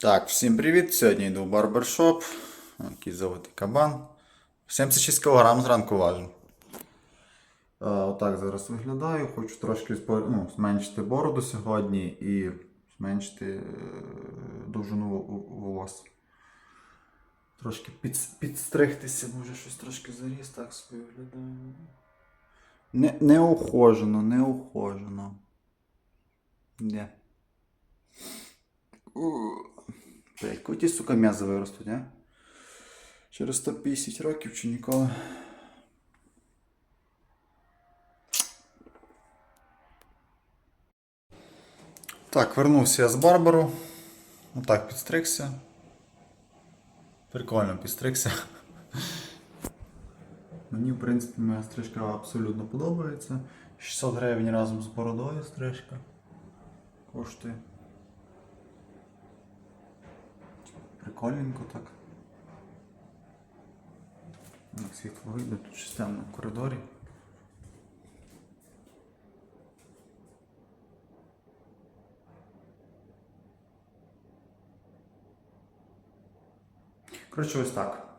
Так, всім привіт! Сьогодні йду в барбершоп. Який золотий кабан. 76 кг зранку важу. Е, Отак зараз виглядаю. Хочу трошки ну, зменшити бороду сьогодні і зменшити е, довжину волос. Трошки під, підстригтися, може щось трошки заріс, так собі виглядає. Не, неухожено, неухожено. Де? Блять, коли сука, м'язи виростуть, а? Через 150 років чи ніколи. Так, вернувся я з Барбару. Отак підстригся. Прикольно підстригся. Мені, в принципі, моя стрижка абсолютно подобається. 600 гривень разом з бородою стрижка. Коштує. Прикольненько так. Як світло вийде, тут щось темно в коридорі. Коротше, ось так.